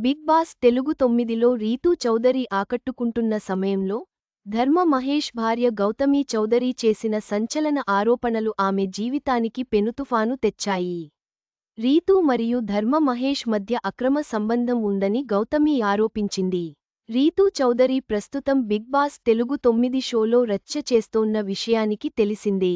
Big boss Telugu తొమ్మిదిలో రీతూ చౌదరి ఆకట్టుకుంటున్న సమయంలో ధర్మ మహేష్ భార్య గౌతమీ చౌదరి చేసిన సంచలన ఆరోపణలు ఆమె జీవితానికి పెనుతుఫాను తెచ్చాయి. రీతూ మరియు ధర్మ మహేష్ మధ్య అక్రమ సంబంధం ఉందని గౌతమి ఆరోపించింది. రీతూ చౌదరి ప్రస్తుతం బిగ్ బాస్ తెలుగు తొమ్మిది షోలో రచ్చ చేస్తోన్న విషయానికి తెలిసిందే.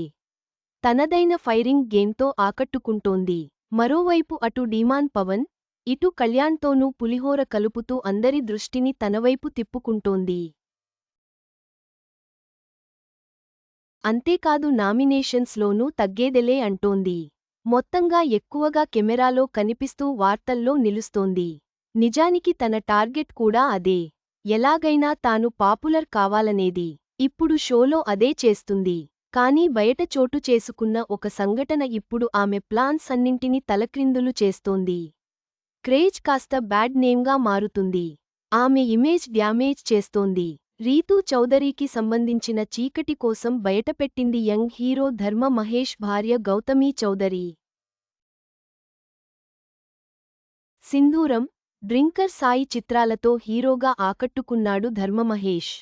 తనదైన ఫైరింగ్ గేమ్తో ఆకట్టుకుంటోంది. మరోవైపు అటు డీమాన్ పవన్ ఇటు కళ్యాణ్తోనూ పులిహోర కలుపుతూ అందరి దృష్టిని తనవైపు తిప్పుకుంటోంది. అంతేకాదు నామినేషన్స్లోనూ తగ్గేదెలే అంటోంది. మొత్తంగా ఎక్కువగా కెమెరాలో కనిపిస్తూ వార్తల్లో నిలుస్తోంది. నిజానికి తన టార్గెట్ కూడా అదే. ఎలాగైనా తాను పాపులర్ కావాలనేది. ఇప్పుడు షోలో అదే చేస్తుంది. కానీ బయట చోటు చేసుకున్న ఒక సంఘటన ఇప్పుడు ఆమె ప్లాన్స్ అన్నింటినీ తలక్రిందులు చేస్తోంది. క్రేజ్ కాస్త బ్యాడ్ నేమ్గా మారుతుంది. ఆమె ఇమేజ్ డ్యామేజ్ చేస్తోంది. రీతూ చౌదరికి సంబంధించిన చీకటి కోసం బయటపెట్టింది యంగ్ హీరో ధర్మ మహేష్ భార్య గౌతమీ చౌదరి. సింధూరం డ్రింకర్ సాయి చిత్రాలతో హీరోగా ఆకట్టుకున్నాడు ధర్మ మహేష్.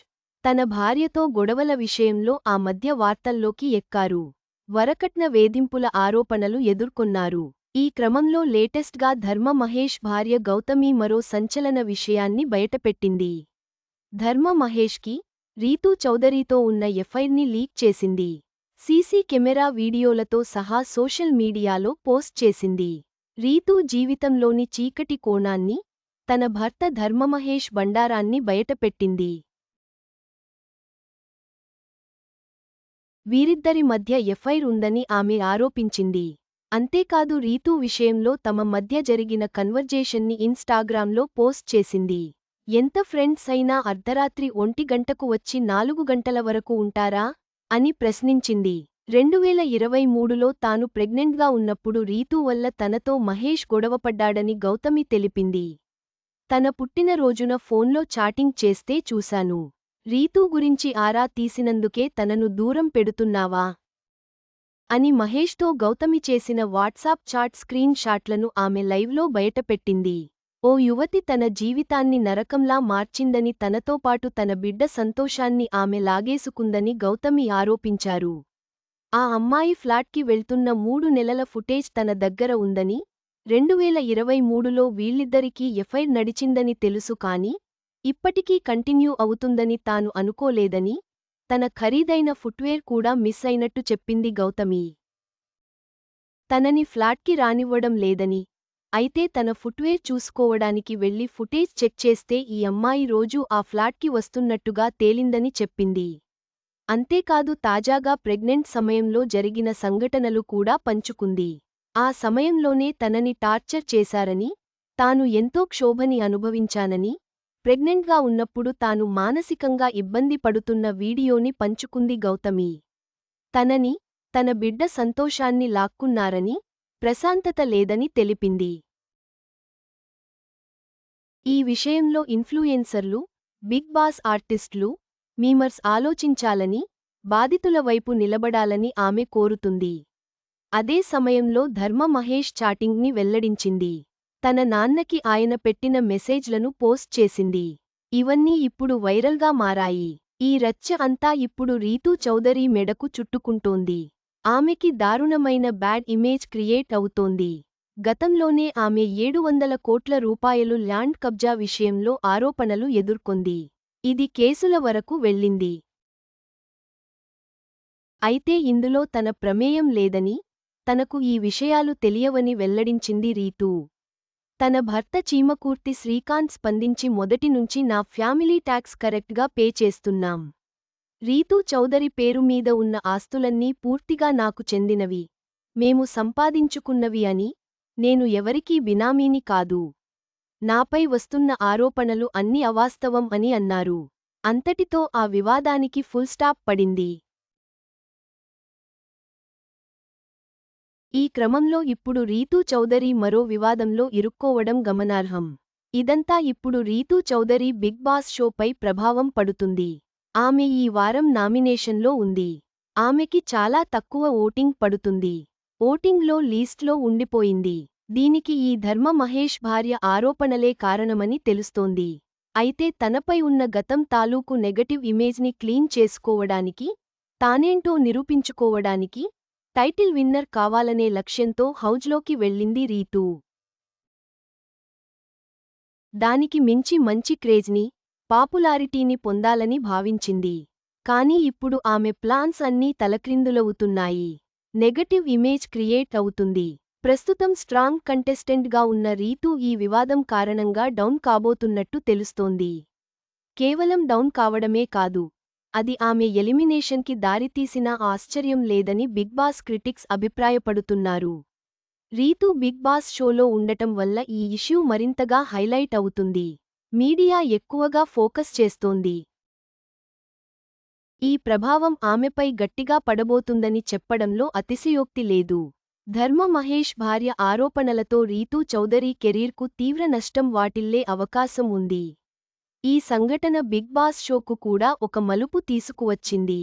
తన భార్యతో గొడవల విషయంలో ఆ మధ్య వార్తల్లోకి ఎక్కారు. వరకట్న వేధింపుల ఆరోపణలు ఎదుర్కొన్నారు. ఈ క్రమంలో లేటెస్ట్గా ధర్మ మహేష్ భార్య గౌతమి మరో సంచలన విషయాన్ని బయటపెట్టింది. ధర్మ మహేష్కి రీతూ చౌదరితో ఉన్న ఎఫ్ఐర్ని లీక్ చేసింది. సీసీ కెమెరా వీడియోలతో సహా సోషల్ మీడియాలో పోస్ట్ చేసింది. రీతూ జీవితంలోని చీకటి కోణాన్ని తన భర్త ధర్మమహేష్ బండారాన్ని బయటపెట్టింది. వీరిద్దరి మధ్య ఎఫ్ఐర్ ఉందని ఆమె ఆరోపించింది. అంతేకాదు రీతూ విషయంలో తమ మధ్య జరిగిన కన్వర్జేషన్ని ఇన్స్టాగ్రామ్లో పోస్ట్ చేసింది. ఎంత ఫ్రెండ్స్ అయినా అర్ధరాత్రి ఒంటి గంటకు వచ్చి నాలుగు గంటల వరకు ఉంటారా? అని ప్రశ్నించింది. రెండువేల ఇరవై మూడులో తాను ప్రెగ్నెంట్గా ఉన్నప్పుడు రీతూ వల్ల తనతో మహేష్ గొడవపడ్డాడని గౌతమి తెలిపింది. తన పుట్టినరోజున ఫోన్లో చాటింగ్ చేస్తే చూశాను. రీతూ గురించి ఆరా తీసినందుకే తనను దూరం పెడుతున్నావా? అని మహేష్తో గౌతమి చేసిన వాట్సాప్ చాట్ స్క్రీన్ షాట్లను ఆమె లైవ్లో బయటపెట్టింది. ఓ యువతి తన జీవితాన్ని నరకంలా మార్చిందని తనతో పాటు తన బిడ్డ సంతోషాన్ని ఆమె లాగేసుకుందని గౌతమి ఆరోపించారు. ఆ అమ్మాయి ఫ్లాట్కి వెళ్తున్న మూడు నెలల ఫుటేజ్ తన దగ్గర ఉందని రెండువేల ఇరవై మూడులో వీళ్ళిద్దరికీ ఎఫ్ఐర్ నడిచిందని తెలుసు కాని ఇప్పటికీ కంటిన్యూ అవుతుందని తాను అనుకోలేదని తన ఖరీదైన ఫుట్వేర్ కూడా మిస్ అయినట్టు చెప్పింది గౌతమి. తనని ఫ్లాట్కి రానివ్వడం లేదని. అయితే తన ఫుట్వేర్ చూసుకోవడానికి వెళ్ళి ఫుటేజ్ చెక్ చేస్తే ఈ అమ్మాయి రోజూ ఆ ఫ్లాట్కి వస్తున్నట్టుగా తేలిందని చెప్పింది. అంతేకాదు తాజాగా ప్రెగ్నెంట్ సమయంలో జరిగిన సంఘటనలు కూడా పంచుకుంది. ఆ సమయంలోనే తనని టార్చర్ చేశారని తాను ఎంతో క్షోభని అనుభవించానని ప్రెగ్నెంట్గా ఉన్నప్పుడు తాను మానసికంగా ఇబ్బంది పడుతున్న వీడియోని పంచుకుంది గౌతమి. తనని తన బిడ్డ సంతోషాన్ని లాక్కున్నారని ప్రశాంతత లేదని తెలిపింది. ఈ విషయంలో ఇన్ఫ్లుయెన్సర్లు బిగ్ బాస్ ఆర్టిస్టులు మీమర్స్ ఆలోచించాలని బాధితుల వైపు నిలబడాలని ఆమె కోరుతుంది. అదే సమయంలో ధర్మ మహేష్ చాటింగ్ని వెల్లడించింది. తన నాన్నకి ఆయన పెట్టిన మెసేజ్లను పోస్ట్ చేసింది. ఇవన్నీ ఇప్పుడు వైరల్గా మారాయి. ఈ రచ్చ అంతా ఇప్పుడు రీతూ చౌదరి మెడకు చుట్టుకుంటోంది. ఆమెకి దారుణమైన బ్యాడ్ ఇమేజ్ క్రియేట్ అవుతోంది. గతంలోనే ఆమె ఏడు వందల కోట్ల రూపాయలు ల్యాండ్ కబ్జా విషయంలో ఆరోపణలు ఎదుర్కొంది. ఇది కేసుల వరకు వెళ్ళింది. అయితే ఇందులో తన ప్రమేయం లేదని తనకు ఈ విషయాలు తెలియవని వెల్లడించింది రీతూ. తన భర్త చీమకూర్తి శ్రీకాంత్ స్పందించి మొదటి నుంచి నా ఫ్యామిలీ ట్యాక్స్ కరెక్ట్గా పే చేస్తున్నాం. రీతూ చౌదరి పేరు మీద ఉన్న ఆస్తులన్నీ పూర్తిగా నాకు చెందినవి. మేము సంపాదించుకున్నవి అని నేను ఎవరికీ బినామీని కాదు. నాపై వస్తున్న ఆరోపణలు అన్ని అవాస్తవం అని అన్నారు. అంతటితో ఆ వివాదానికి ఫుల్ స్టాప్ పడింది. ఈ క్రమంలో ఇప్పుడు రీతూ చౌదరి మరో వివాదంలో ఇరుక్కోవడం గమనార్హం. ఇదంతా ఇప్పుడు రీతూ చౌదరి బిగ్ బాస్ షోపై ప్రభావం పడుతుంది. ఆమె ఈ వారం నామినేషన్లో ఉంది. ఆమెకి చాలా తక్కువ ఓటింగ్ పడుతుంది. ఓటింగ్లో లీస్ట్లో ఉండిపోయింది. దీనికి ఈ ధర్మ మహేష్ భార్య ఆరోపణలే కారణమని తెలుస్తోంది. అయితే తనపై ఉన్న గతం తాలూకు నెగటివ్ ఇమేజ్ని క్లీన్ చేసుకోవడానికి తానేంటో నిరూపించుకోవడానికి టైటిల్ విన్నర్ కావాలనే లక్ష్యంతో హౌజ్లోకి వెళ్ళింది రీతూ. దానికి మించి మంచి క్రేజ్ని పాపులారిటీని పొందాలని భావించింది. కానీ ఇప్పుడు ఆమె ప్లాన్స్ అన్నీ తలక్రిందులవుతున్నాయి. నెగటివ్ ఇమేజ్ క్రియేట్ అవుతుంది. ప్రస్తుతం స్ట్రాంగ్ కంటెస్టెంట్గా ఉన్న రీతూ ఈ వివాదం కారణంగా డౌన్ కాబోతున్నట్టు తెలుస్తోంది. కేవలం డౌన్ కావడమే కాదు అది ఆమె ఎలిమినేషన్కి దారితీసినా ఆశ్చర్యం లేదని బిగ్ బాస్ క్రిటిక్స్ అభిప్రాయపడుతున్నారు. రీతూ బిగ్ బాస్ షోలో ఉండటం వల్ల ఈ ఇష్యూ మరింతగా హైలైట్ అవుతుంది. మీడియా ఎక్కువగా ఫోకస్ చేస్తోంది. ఈ ప్రభావం ఆమెపై గట్టిగా పడబోతుందని చెప్పడంలో అతిశయోక్తి లేదు. ధర్మ మహేష్ భార్య ఆరోపణలతో రీతూ చౌదరి కెరీర్కు తీవ్ర నష్టం వాటిల్లే అవకాశం ఉంది. ఈ సంఘటన బిగ్ బాస్ షోకు కూడా ఒక మలుపు తీసుకువచ్చింది.